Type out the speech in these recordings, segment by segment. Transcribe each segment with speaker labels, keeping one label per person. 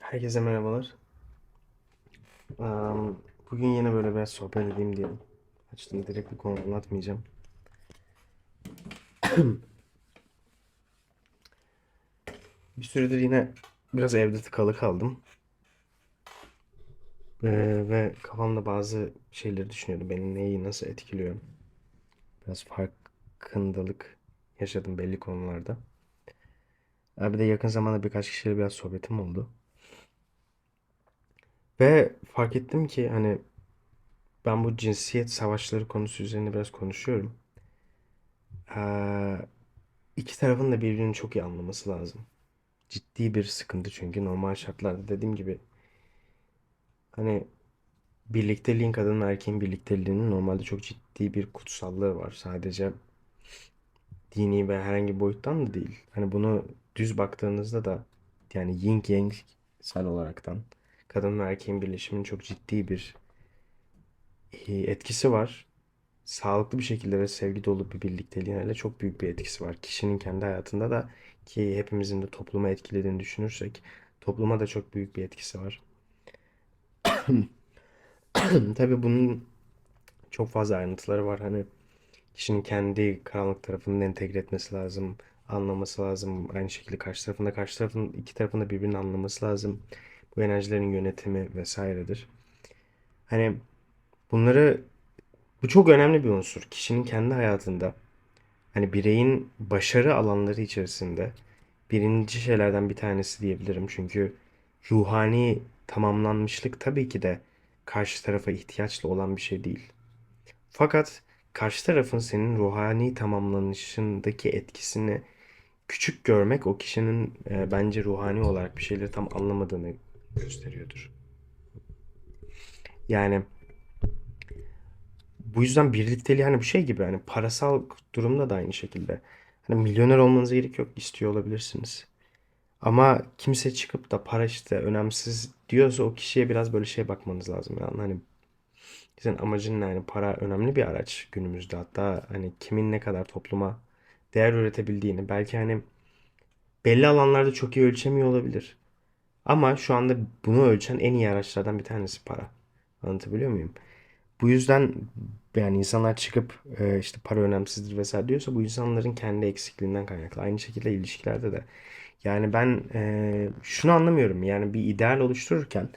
Speaker 1: Herkese merhabalar. Bugün yine böyle biraz sohbet edeyim diye açtım. Direkt bir konu anlatmayacağım. Bir süredir yine biraz evde tıkalı kaldım. Ee, ve kafamda bazı şeyleri düşünüyordum. Beni neyi nasıl etkiliyor. Biraz farkındalık yaşadım belli konularda. Bir de yakın zamanda birkaç kişiyle biraz sohbetim oldu. Ve fark ettim ki hani ben bu cinsiyet savaşları konusu üzerine biraz konuşuyorum. Ee, iki tarafın da birbirini çok iyi anlaması lazım. Ciddi bir sıkıntı çünkü normal şartlarda dediğim gibi hani birlikteliğin kadın erkeğin birlikteliğinin normalde çok ciddi bir kutsallığı var. Sadece dini ve herhangi bir boyuttan da değil. Hani bunu düz baktığınızda da yani yin yangsel olaraktan kadın ve erkeğin birleşiminin çok ciddi bir e, etkisi var. Sağlıklı bir şekilde ve sevgi dolu bir birlikteliğin hele çok büyük bir etkisi var. Kişinin kendi hayatında da ki hepimizin de topluma etkilediğini düşünürsek topluma da çok büyük bir etkisi var. Tabii bunun çok fazla ayrıntıları var. Hani kişinin kendi karanlık tarafını entegre etmesi lazım, anlaması lazım. Aynı şekilde karşı tarafında karşı tarafın iki tarafında birbirini anlaması lazım. Bu enerjilerin yönetimi vesairedir. Hani bunları bu çok önemli bir unsur. Kişinin kendi hayatında hani bireyin başarı alanları içerisinde birinci şeylerden bir tanesi diyebilirim. Çünkü ruhani tamamlanmışlık tabii ki de karşı tarafa ihtiyaçlı olan bir şey değil. Fakat karşı tarafın senin ruhani tamamlanışındaki etkisini küçük görmek o kişinin e, bence ruhani olarak bir şeyleri tam anlamadığını gösteriyordur. Yani bu yüzden birlikteliği hani bu şey gibi hani parasal durumda da aynı şekilde. Hani milyoner olmanıza gerek yok istiyor olabilirsiniz. Ama kimse çıkıp da para işte önemsiz diyorsa o kişiye biraz böyle şey bakmanız lazım. Yani hani senin amacın ne? Yani para önemli bir araç günümüzde. Hatta hani kimin ne kadar topluma değer üretebildiğini belki hani belli alanlarda çok iyi ölçemiyor olabilir. Ama şu anda bunu ölçen en iyi araçlardan bir tanesi para. Anlatabiliyor muyum? Bu yüzden yani insanlar çıkıp e, işte para önemsizdir vesaire diyorsa bu insanların kendi eksikliğinden kaynaklı. Aynı şekilde ilişkilerde de. Yani ben e, şunu anlamıyorum. Yani bir ideal oluştururken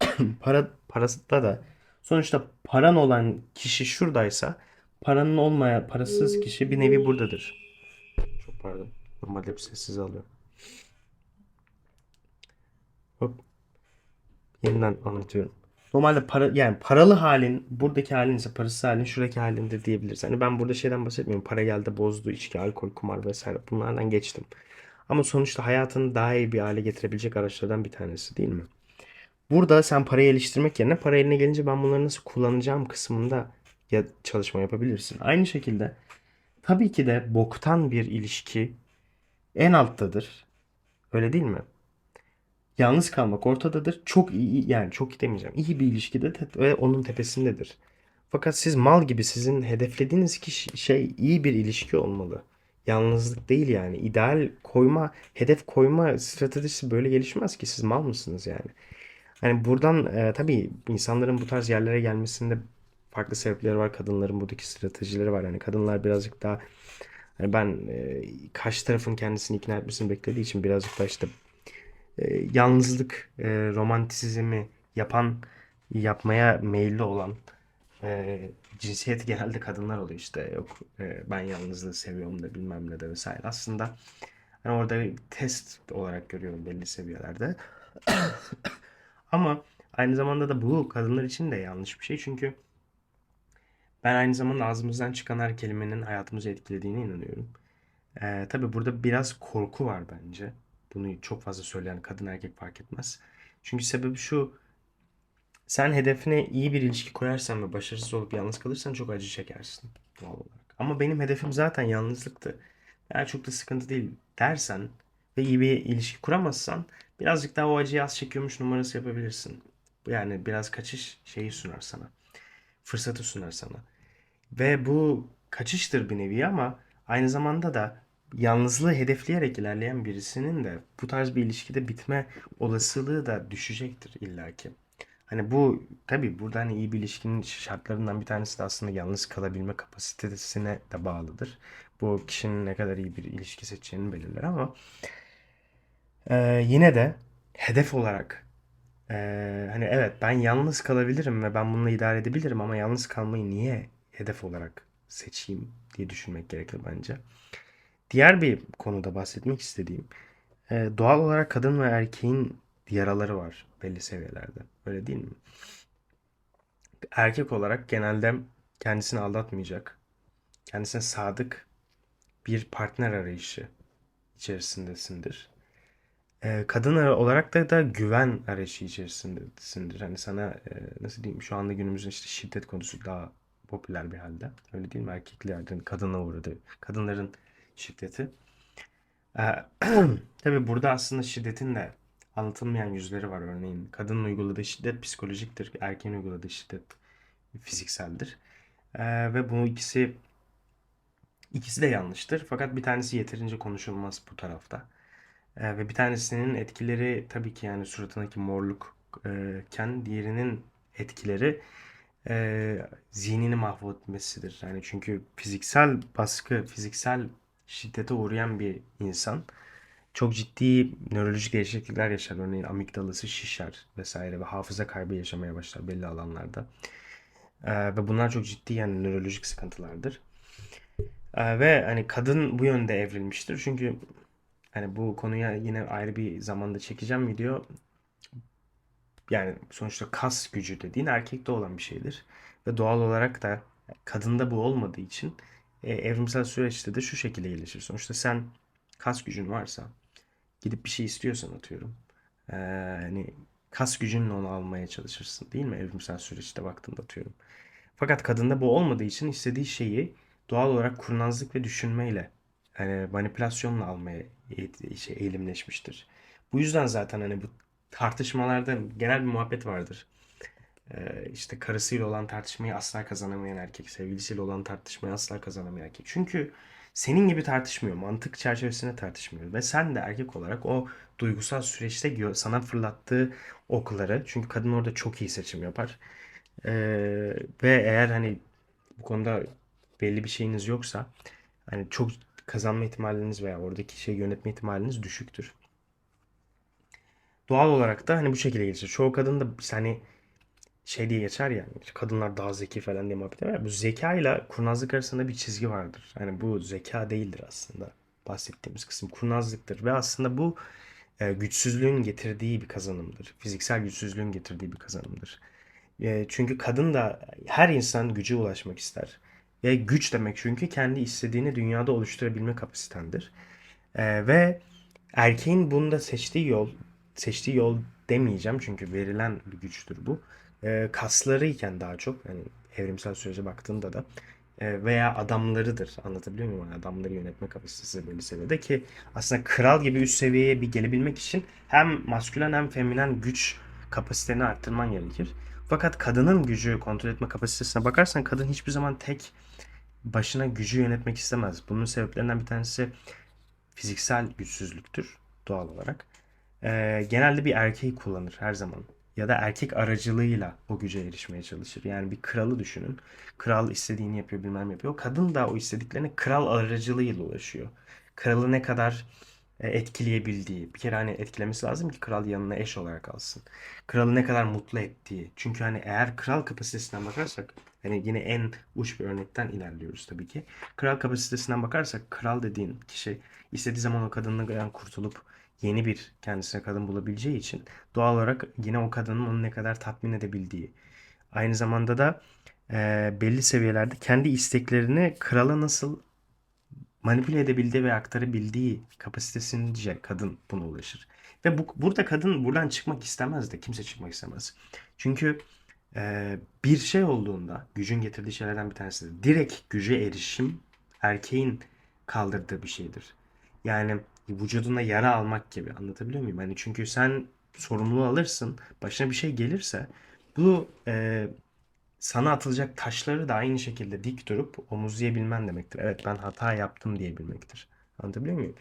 Speaker 1: para parasında da sonuçta paran olan kişi şuradaysa paranın olmayan parasız kişi bir nevi buradadır. Çok pardon. Normalde hep sessiz alıyorum. Hop. Yeniden anlatıyorum. Normalde para yani paralı halin buradaki halin ise parasız halin şuradaki halindir diyebiliriz. Hani ben burada şeyden bahsetmiyorum. Para geldi bozdu içki, alkol, kumar vesaire. Bunlardan geçtim. Ama sonuçta hayatını daha iyi bir hale getirebilecek araçlardan bir tanesi değil mi? Burada sen parayı geliştirmek yerine para eline gelince ben bunları nasıl kullanacağım kısmında ya çalışma yapabilirsin. Aynı şekilde tabii ki de boktan bir ilişki en alttadır. Öyle değil mi? Yalnız kalmak ortadadır. Çok iyi yani çok iyi demeyeceğim. İyi bir ilişkide de ve onun tepesindedir. Fakat siz mal gibi sizin hedeflediğiniz kişi şey iyi bir ilişki olmalı. Yalnızlık değil yani. İdeal koyma, hedef koyma stratejisi böyle gelişmez ki. Siz mal mısınız yani? Hani buradan e, tabii insanların bu tarz yerlere gelmesinde farklı sebepleri var. Kadınların buradaki stratejileri var. Yani kadınlar birazcık daha hani ben e, karşı tarafın kendisini ikna etmesini beklediği için birazcık da işte e, yalnızlık, e, romantizmi yapan, yapmaya meyilli olan e, cinsiyet genelde kadınlar oluyor işte. Yok e, ben yalnızlığı seviyorum da bilmem ne de vesaire. Aslında hani orada bir test olarak görüyorum belli seviyelerde. Ama aynı zamanda da bu kadınlar için de yanlış bir şey. Çünkü ben aynı zamanda ağzımızdan çıkan her kelimenin hayatımızı etkilediğine inanıyorum. Ee, tabii burada biraz korku var bence. Bunu çok fazla söyleyen kadın erkek fark etmez. Çünkü sebebi şu. Sen hedefine iyi bir ilişki koyarsan ve başarısız olup yalnız kalırsan çok acı çekersin doğal olarak. Ama benim hedefim zaten yalnızlıktı. Yani çok da sıkıntı değil dersen ve iyi bir ilişki kuramazsan birazcık daha o acıyı az çekiyormuş numarası yapabilirsin. Yani biraz kaçış şeyi sunar sana. Fırsatı sunar sana. Ve bu kaçıştır bir nevi ama aynı zamanda da yalnızlığı hedefleyerek ilerleyen birisinin de bu tarz bir ilişkide bitme olasılığı da düşecektir illaki. Hani bu tabii burada hani iyi bir ilişkinin şartlarından bir tanesi de aslında yalnız kalabilme kapasitesine de bağlıdır. Bu kişinin ne kadar iyi bir ilişki seçeceğini belirler ama e, yine de hedef olarak e, hani evet ben yalnız kalabilirim ve ben bununla idare edebilirim ama yalnız kalmayı niye hedef olarak seçeyim diye düşünmek gerekir bence. Diğer bir konuda bahsetmek istediğim e, doğal olarak kadın ve erkeğin yaraları var belli seviyelerde. Öyle değil mi? Erkek olarak genelde kendisini aldatmayacak, kendisine sadık bir partner arayışı içerisindesindir. E, kadın olarak da da güven arayışı içerisindesindir. Hani sana e, nasıl diyeyim şu anda günümüzün işte şiddet konusu daha popüler bir halde. Öyle değil mi? Erkeklerin kadına uğradığı, kadınların şiddeti. Ee, tabii burada aslında şiddetin de anlatılmayan yüzleri var örneğin. Kadının uyguladığı şiddet psikolojiktir, erkeğin uyguladığı şiddet fizikseldir. Ve bu ikisi ikisi de yanlıştır. Fakat bir tanesi yeterince konuşulmaz bu tarafta. Ee, ve bir tanesinin etkileri tabii ki yani suratındaki morluk e, ken diğerinin etkileri e, zihnini mahvetmesidir. Yani çünkü fiziksel baskı, fiziksel şiddete uğrayan bir insan çok ciddi nörolojik değişiklikler yaşar. Örneğin amigdalası şişer vesaire ve hafıza kaybı yaşamaya başlar belli alanlarda. Ee, ve bunlar çok ciddi yani nörolojik sıkıntılardır. Ee, ve hani kadın bu yönde evrilmiştir. Çünkü hani bu konuya yine ayrı bir zamanda çekeceğim video. Yani sonuçta kas gücü dediğin erkekte olan bir şeydir. Ve doğal olarak da kadında bu olmadığı için e, evrimsel süreçte de şu şekilde gelişir. Sonuçta sen kas gücün varsa gidip bir şey istiyorsan atıyorum. E, hani kas gücünle onu almaya çalışırsın değil mi? Evrimsel süreçte baktığında atıyorum. Fakat kadında bu olmadığı için istediği şeyi doğal olarak kurnazlık ve düşünmeyle yani manipülasyonla almaya şey, eğilimleşmiştir. Bu yüzden zaten hani bu tartışmalarda genel bir muhabbet vardır. Ee, işte karısıyla olan tartışmayı asla kazanamayan erkek, sevgilisiyle olan tartışmayı asla kazanamayan erkek. Çünkü senin gibi tartışmıyor, mantık çerçevesinde tartışmıyor. Ve sen de erkek olarak o duygusal süreçte sana fırlattığı okları, çünkü kadın orada çok iyi seçim yapar. Ee, ve eğer hani bu konuda belli bir şeyiniz yoksa, hani çok kazanma ihtimaliniz veya oradaki şeyi yönetme ihtimaliniz düşüktür. Doğal olarak da hani bu şekilde gelişir. Çoğu kadın da hani şey diye geçer yani kadınlar daha zeki falan diye muhabbet var. Bu zeka ile kurnazlık arasında bir çizgi vardır. Yani bu zeka değildir aslında bahsettiğimiz kısım kurnazlıktır ve aslında bu e, güçsüzlüğün getirdiği bir kazanımdır. Fiziksel güçsüzlüğün getirdiği bir kazanımdır. E, çünkü kadın da her insan güce ulaşmak ister. Ve güç demek çünkü kendi istediğini dünyada oluşturabilme kapasitendir. E, ve erkeğin bunda seçtiği yol, seçtiği yol demeyeceğim çünkü verilen bir güçtür bu e, kasları iken daha çok yani evrimsel sürece baktığında da e, veya adamlarıdır. Anlatabiliyor muyum? Yani adamları yönetme kapasitesi belli seviyede ki aslında kral gibi üst seviyeye bir gelebilmek için hem maskülen hem feminen güç kapasiteni arttırman gerekir. Fakat kadının gücü kontrol etme kapasitesine bakarsan kadın hiçbir zaman tek başına gücü yönetmek istemez. Bunun sebeplerinden bir tanesi fiziksel güçsüzlüktür doğal olarak. Ee, genelde bir erkeği kullanır her zaman ya da erkek aracılığıyla o güce erişmeye çalışır. Yani bir kralı düşünün. Kral istediğini yapıyor, bilmem yapıyor. Kadın da o istediklerine kral aracılığıyla ulaşıyor. Kralı ne kadar etkileyebildiği. Bir kere hani etkilemesi lazım ki kral yanına eş olarak alsın. Kralı ne kadar mutlu ettiği. Çünkü hani eğer kral kapasitesinden bakarsak hani yine en uç bir örnekten ilerliyoruz tabii ki. Kral kapasitesinden bakarsak kral dediğin kişi istediği zaman o kadından kurtulup yeni bir kendisine kadın bulabileceği için doğal olarak yine o kadının onu ne kadar tatmin edebildiği. Aynı zamanda da e, belli seviyelerde kendi isteklerini krala nasıl manipüle edebildiği ve aktarabildiği kapasitesince kadın buna ulaşır. Ve bu, burada kadın buradan çıkmak istemez de kimse çıkmak istemez. Çünkü e, bir şey olduğunda gücün getirdiği şeylerden bir tanesi de direkt güce erişim erkeğin kaldırdığı bir şeydir. Yani vücuduna yara almak gibi anlatabiliyor muyum? Hani çünkü sen sorumluluğu alırsın, başına bir şey gelirse bu e, sana atılacak taşları da aynı şekilde dik durup omuzlayabilmen demektir. Evet ben hata yaptım diyebilmektir. Anlatabiliyor muyum?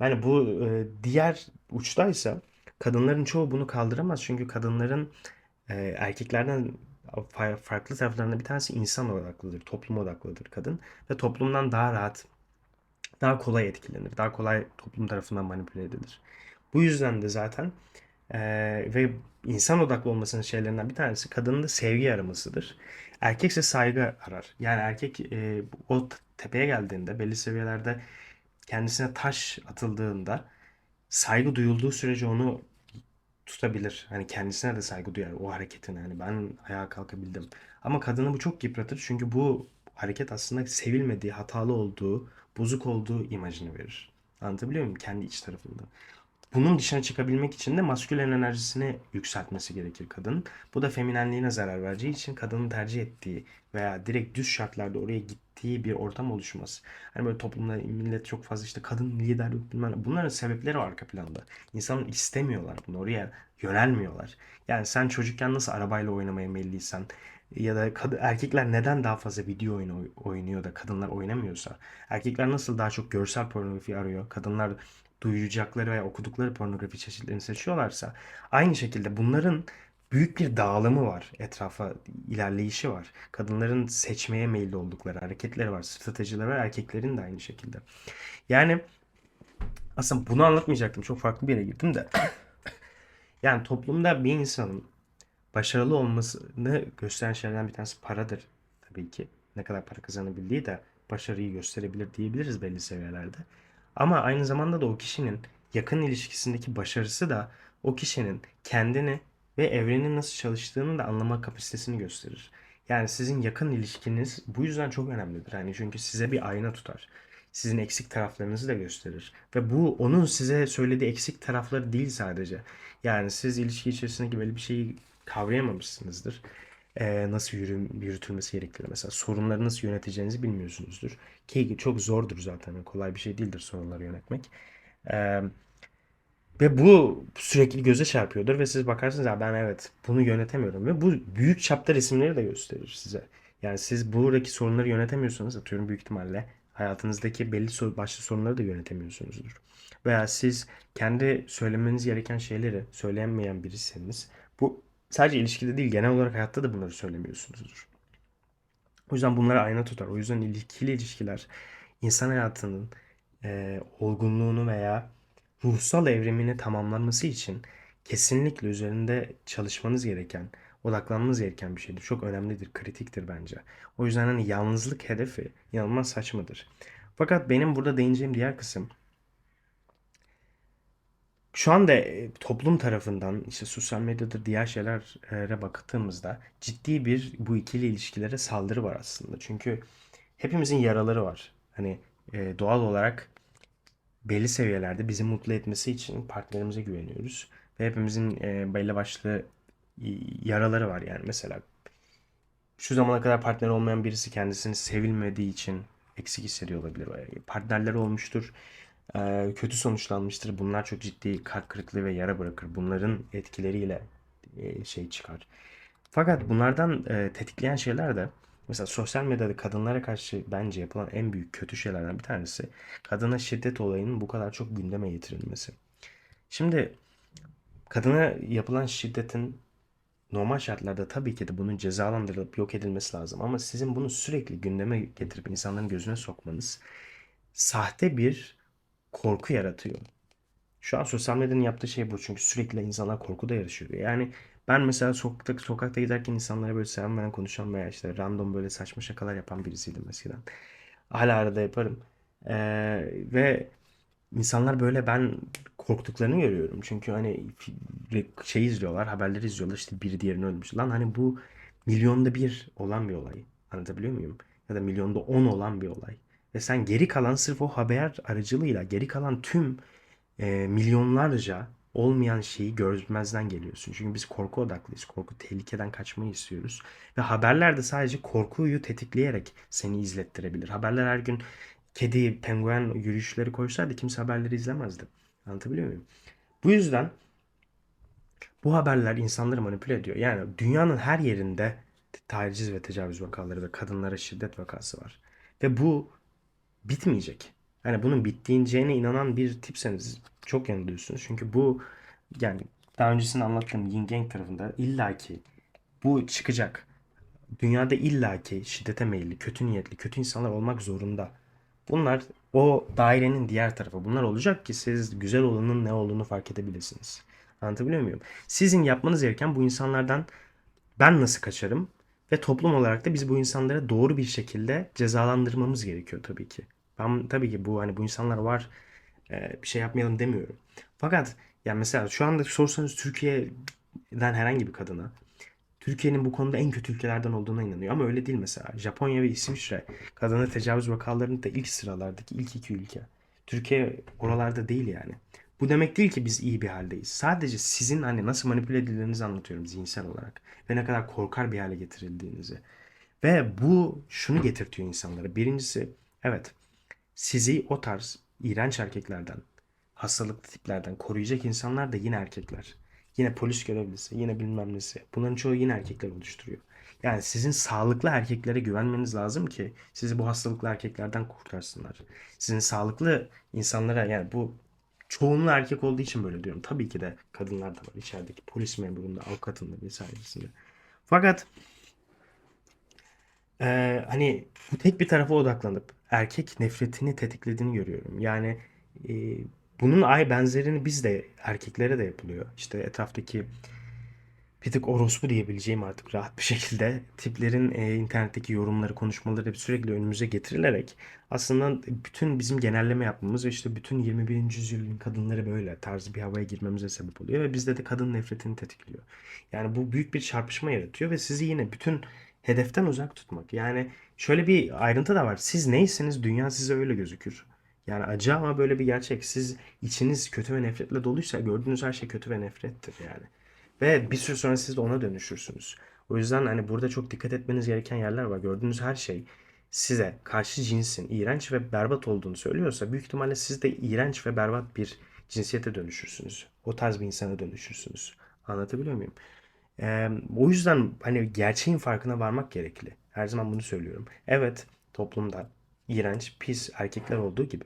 Speaker 1: Yani bu e, diğer uçtaysa kadınların çoğu bunu kaldıramaz. Çünkü kadınların e, erkeklerden fa- farklı taraflarında bir tanesi insan odaklıdır, toplum odaklıdır kadın ve toplumdan daha rahat, daha kolay etkilenir, daha kolay toplum tarafından manipüle edilir. Bu yüzden de zaten e, ve insan odaklı olmasının şeylerinden bir tanesi kadının da sevgi aramasıdır. Erkekse saygı arar. Yani erkek e, o tepeye geldiğinde belli seviyelerde kendisine taş atıldığında saygı duyulduğu sürece onu tutabilir. Hani kendisine de saygı duyar o hareketine. Hani ben ayağa kalkabildim. Ama kadını bu çok yıpratır. Çünkü bu hareket aslında sevilmediği, hatalı olduğu, bozuk olduğu imajını verir. Anlatabiliyor muyum? Kendi iç tarafında. Bunun dışına çıkabilmek için de maskülen enerjisini yükseltmesi gerekir kadının. Bu da feminenliğine zarar vereceği için kadının tercih ettiği veya direkt düz şartlarda oraya gittiği bir ortam oluşması. Hani böyle toplumda millet çok fazla işte kadın lider bilmem. Bunların sebepleri var arka planda. İnsanlar istemiyorlar bunu. Oraya yönelmiyorlar. Yani sen çocukken nasıl arabayla oynamaya meyilliysen ya da kad- erkekler neden daha fazla video oyunu oy- oynuyor da kadınlar oynamıyorsa erkekler nasıl daha çok görsel pornografi arıyor kadınlar duyacakları veya okudukları pornografi çeşitlerini seçiyorlarsa aynı şekilde bunların büyük bir dağılımı var. Etrafa ilerleyişi var. Kadınların seçmeye meyilli oldukları hareketleri var. Stratejileri var. Erkeklerin de aynı şekilde. Yani aslında bunu anlatmayacaktım. Çok farklı bir yere girdim de. Yani toplumda bir insanın başarılı olmasını gösteren şeylerden bir tanesi paradır tabii ki. Ne kadar para kazanabildiği de başarıyı gösterebilir diyebiliriz belli seviyelerde. Ama aynı zamanda da o kişinin yakın ilişkisindeki başarısı da o kişinin kendini ve evrenin nasıl çalıştığını da anlama kapasitesini gösterir. Yani sizin yakın ilişkiniz bu yüzden çok önemlidir. Yani çünkü size bir ayna tutar. Sizin eksik taraflarınızı da gösterir. Ve bu onun size söylediği eksik tarafları değil sadece. Yani siz ilişki içerisindeki böyle bir şeyi kavrayamamışsınızdır. Ee, nasıl yürü, yürütülmesi gerektiğini mesela sorunları nasıl yöneteceğinizi bilmiyorsunuzdur. Ki çok zordur zaten. Kolay bir şey değildir sorunları yönetmek. Ee, ve bu sürekli göze çarpıyordur ve siz bakarsınız ya ben evet bunu yönetemiyorum ve bu büyük çapta resimleri de gösterir size. Yani siz buradaki sorunları yönetemiyorsanız atıyorum büyük ihtimalle hayatınızdaki belli başlı sorunları da yönetemiyorsunuzdur. Veya siz kendi söylemeniz gereken şeyleri söyleyemeyen birisiniz. Bu sadece ilişkide değil genel olarak hayatta da bunları söylemiyorsunuzdur. O yüzden bunları ayna tutar. O yüzden ikili ilişkiler insan hayatının e, olgunluğunu veya ruhsal evrimini tamamlanması için kesinlikle üzerinde çalışmanız gereken, odaklanmanız gereken bir şeydir. Çok önemlidir, kritiktir bence. O yüzden hani yalnızlık hedefi inanılmaz saçmadır. Fakat benim burada değineceğim diğer kısım şu anda e, toplum tarafından işte sosyal medyadır diğer şeylere baktığımızda ciddi bir bu ikili ilişkilere saldırı var aslında. Çünkü hepimizin yaraları var. Hani e, doğal olarak belli seviyelerde bizi mutlu etmesi için partnerimize güveniyoruz. Ve hepimizin e, belli başlı e, yaraları var yani mesela şu zamana kadar partner olmayan birisi kendisini sevilmediği için eksik hissediyor olabilir. Veya Partnerleri olmuştur, kötü sonuçlanmıştır. Bunlar çok ciddi kalp kırıklığı ve yara bırakır. Bunların etkileriyle şey çıkar. Fakat bunlardan tetikleyen şeyler de mesela sosyal medyada kadınlara karşı bence yapılan en büyük kötü şeylerden bir tanesi kadına şiddet olayının bu kadar çok gündeme getirilmesi. Şimdi kadına yapılan şiddetin normal şartlarda tabii ki de bunun cezalandırılıp yok edilmesi lazım. Ama sizin bunu sürekli gündeme getirip insanların gözüne sokmanız sahte bir korku yaratıyor. Şu an sosyal medyanın yaptığı şey bu. Çünkü sürekli insanlar korkuda yarışıyor. Yani ben mesela sokakta, sokakta giderken insanlara böyle selam veren konuşan veya işte random böyle saçma şakalar yapan birisiydim eskiden. Hala arada yaparım. Ee, ve insanlar böyle ben korktuklarını görüyorum. Çünkü hani şey izliyorlar, haberleri izliyorlar işte biri diğerini öldürmüş. Lan hani bu milyonda bir olan bir olay. Anlatabiliyor muyum? Ya da milyonda on olan bir olay. Ve sen geri kalan sırf o haber aracılığıyla geri kalan tüm e, milyonlarca olmayan şeyi görmezden geliyorsun. Çünkü biz korku odaklıyız. Korku tehlikeden kaçmayı istiyoruz. Ve haberler de sadece korkuyu tetikleyerek seni izlettirebilir. Haberler her gün kedi, penguen yürüyüşleri koysaydı kimse haberleri izlemezdi. Anlatabiliyor muyum? Bu yüzden bu haberler insanları manipüle ediyor. Yani dünyanın her yerinde taciz ve tecavüz vakaları ve kadınlara şiddet vakası var. Ve bu bitmeyecek. Hani bunun bittiğine inanan bir tipseniz çok yanılıyorsunuz. Çünkü bu yani daha öncesinde anlattığım Yin Yang tarafında illaki bu çıkacak. Dünyada illaki şiddete meyilli, kötü niyetli, kötü insanlar olmak zorunda. Bunlar o dairenin diğer tarafı. Bunlar olacak ki siz güzel olanın ne olduğunu fark edebilirsiniz. Anlatabiliyor muyum? Sizin yapmanız gereken bu insanlardan ben nasıl kaçarım ve toplum olarak da biz bu insanları doğru bir şekilde cezalandırmamız gerekiyor tabii ki. Ben tabii ki bu hani bu insanlar var bir şey yapmayalım demiyorum. Fakat yani mesela şu anda sorsanız Türkiye'den herhangi bir kadına Türkiye'nin bu konuda en kötü ülkelerden olduğuna inanıyor. Ama öyle değil mesela. Japonya ve İsviçre kadına tecavüz vakalarında ilk sıralardaki ilk iki ülke. Türkiye oralarda değil yani. Bu demek değil ki biz iyi bir haldeyiz. Sadece sizin hani nasıl manipüle edildiğinizi anlatıyorum zihinsel olarak. Ve ne kadar korkar bir hale getirildiğinizi. Ve bu şunu getirtiyor insanlara. Birincisi evet sizi o tarz iğrenç erkeklerden, hastalıklı tiplerden koruyacak insanlar da yine erkekler. Yine polis görevlisi, yine bilmem nesi. Bunların çoğu yine erkekler oluşturuyor. Yani sizin sağlıklı erkeklere güvenmeniz lazım ki sizi bu hastalıklı erkeklerden kurtarsınlar. Sizin sağlıklı insanlara yani bu çoğunluğu erkek olduğu için böyle diyorum. Tabii ki de kadınlar da var içerideki polis memurunda, avukatında vesairesinde. Fakat ee, hani bu tek bir tarafa odaklanıp erkek nefretini tetiklediğini görüyorum. Yani e, bunun ay benzerini biz de erkeklere de yapılıyor. İşte etraftaki bir tık orospu diyebileceğim artık rahat bir şekilde tiplerin e, internetteki yorumları, konuşmaları sürekli önümüze getirilerek aslında bütün bizim genelleme yapmamız ve işte bütün 21. yüzyılın kadınları böyle tarzı bir havaya girmemize sebep oluyor ve bizde de kadın nefretini tetikliyor. Yani bu büyük bir çarpışma yaratıyor ve sizi yine bütün hedeften uzak tutmak. Yani şöyle bir ayrıntı da var. Siz neyseniz dünya size öyle gözükür. Yani acı ama böyle bir gerçek. Siz içiniz kötü ve nefretle doluysa gördüğünüz her şey kötü ve nefrettir yani. Ve bir süre sonra siz de ona dönüşürsünüz. O yüzden hani burada çok dikkat etmeniz gereken yerler var. Gördüğünüz her şey size karşı cinsin iğrenç ve berbat olduğunu söylüyorsa büyük ihtimalle siz de iğrenç ve berbat bir cinsiyete dönüşürsünüz. O tarz bir insana dönüşürsünüz. Anlatabiliyor muyum? Ee, o yüzden hani gerçeğin farkına varmak gerekli. Her zaman bunu söylüyorum. Evet toplumda iğrenç, pis erkekler olduğu gibi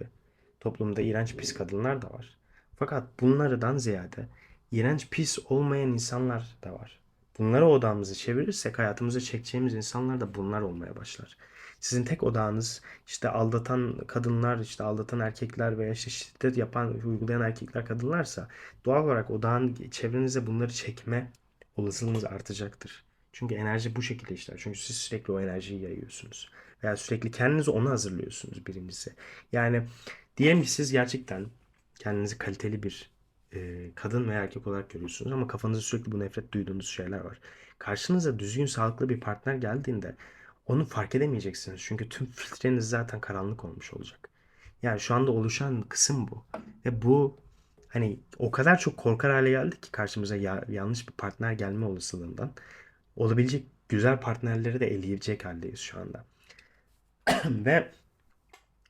Speaker 1: toplumda iğrenç, pis kadınlar da var. Fakat bunlardan ziyade iğrenç, pis olmayan insanlar da var. Bunlara odağımızı çevirirsek hayatımıza çekeceğimiz insanlar da bunlar olmaya başlar. Sizin tek odağınız işte aldatan kadınlar, işte aldatan erkekler veya işte şiddet yapan, uygulayan erkekler kadınlarsa doğal olarak odağın çevrenize bunları çekme olasılığınız artacaktır. Çünkü enerji bu şekilde işler. Çünkü siz sürekli o enerjiyi yayıyorsunuz. Veya sürekli kendinizi ona hazırlıyorsunuz birincisi. Yani diyelim ki siz gerçekten kendinizi kaliteli bir e, kadın veya erkek olarak görüyorsunuz ama kafanızda sürekli bu nefret duyduğunuz şeyler var. Karşınıza düzgün, sağlıklı bir partner geldiğinde onu fark edemeyeceksiniz. Çünkü tüm filtreniz zaten karanlık olmuş olacak. Yani şu anda oluşan kısım bu. Ve bu hani o kadar çok korkar hale geldik ki karşımıza ya- yanlış bir partner gelme olasılığından olabilecek güzel partnerleri de eleyecek haldeyiz şu anda. Ve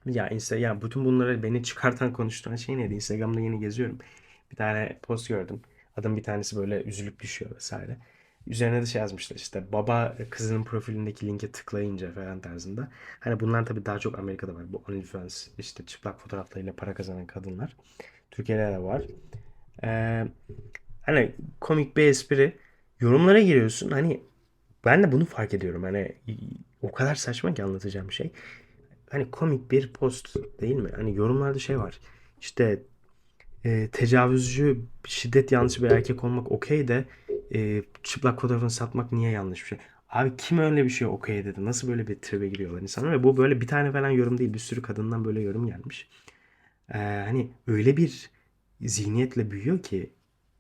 Speaker 1: ya Insta ya bütün bunları beni çıkartan konuşturan şey neydi? Instagram'da yeni geziyorum. Bir tane post gördüm. Adam bir tanesi böyle üzülüp düşüyor vesaire. Üzerine de şey yazmışlar işte baba kızının profilindeki linke tıklayınca falan tarzında. Hani bunlar tabii daha çok Amerika'da var. Bu OnlyFans işte çıplak fotoğraflarıyla para kazanan kadınlar. Türkiye'de de var. Ee, hani komik bir espri. Yorumlara giriyorsun. Hani ben de bunu fark ediyorum. Hani o kadar saçma ki anlatacağım şey. Hani komik bir post değil mi? Hani yorumlarda şey var. İşte e, tecavüzcü, şiddet yanlısı bir erkek olmak okey de e, çıplak fotoğrafını satmak niye yanlış bir şey? Abi kim öyle bir şey okey dedi? Nasıl böyle bir tribe giriyorlar insanlar? Ve bu böyle bir tane falan yorum değil. Bir sürü kadından böyle yorum gelmiş. Ee, hani öyle bir zihniyetle büyüyor ki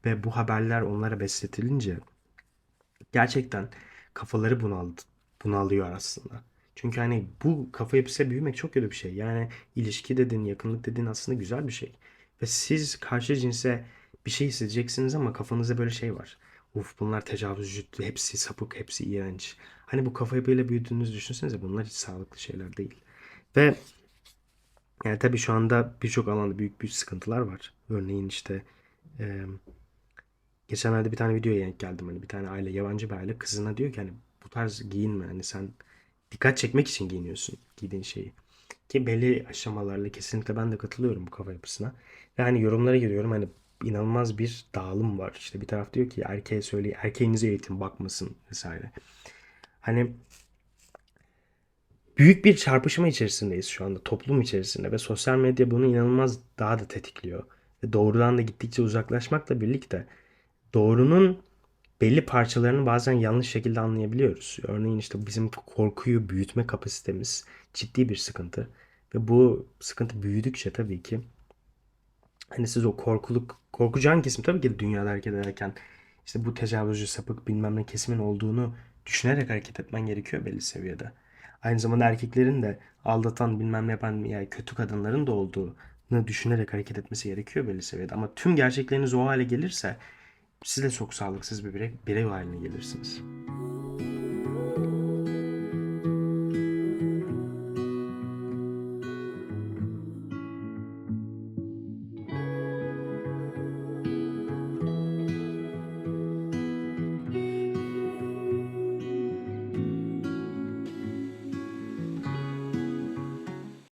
Speaker 1: ve bu haberler onlara besletilince gerçekten kafaları bunaldı, bunalıyor aslında. Çünkü hani bu kafa yapısıyla büyümek çok kötü bir şey. Yani ilişki dedin, yakınlık dedin aslında güzel bir şey. Ve siz karşı cinse bir şey hissedeceksiniz ama kafanızda böyle şey var. Uf bunlar tecavüzcü, hepsi sapık, hepsi iğrenç. Hani bu kafa yapıyla büyüdüğünüzü düşünsenize bunlar hiç sağlıklı şeyler değil. Ve yani tabii şu anda birçok alanda büyük büyük sıkıntılar var. Örneğin işte e, geçenlerde bir tane videoya denk geldim. Hani bir tane aile, yabancı bir aile kızına diyor ki hani bu tarz giyinme. Hani sen dikkat çekmek için giyiniyorsun giydiğin şeyi. Ki belli aşamalarla kesinlikle ben de katılıyorum bu kafa yapısına. Yani yorumlara giriyorum hani inanılmaz bir dağılım var. İşte bir taraf diyor ki erkeğe söyle erkeğinize eğitim bakmasın vesaire. Hani büyük bir çarpışma içerisindeyiz şu anda toplum içerisinde ve sosyal medya bunu inanılmaz daha da tetikliyor. Ve doğrudan da gittikçe uzaklaşmakla birlikte doğrunun belli parçalarını bazen yanlış şekilde anlayabiliyoruz. Örneğin işte bizim korkuyu büyütme kapasitemiz ciddi bir sıkıntı. Ve bu sıkıntı büyüdükçe tabii ki hani siz o korkuluk, korkacağın kesim tabii ki dünyada hareket ederken işte bu tecavüzcü sapık bilmem ne kesimin olduğunu düşünerek hareket etmen gerekiyor belli seviyede. Aynı zamanda erkeklerin de aldatan bilmem ne yapan yani kötü kadınların da olduğunu düşünerek hareket etmesi gerekiyor belli seviyede. Ama tüm gerçekleriniz o hale gelirse siz de çok sağlıksız bir birey, birey haline gelirsiniz.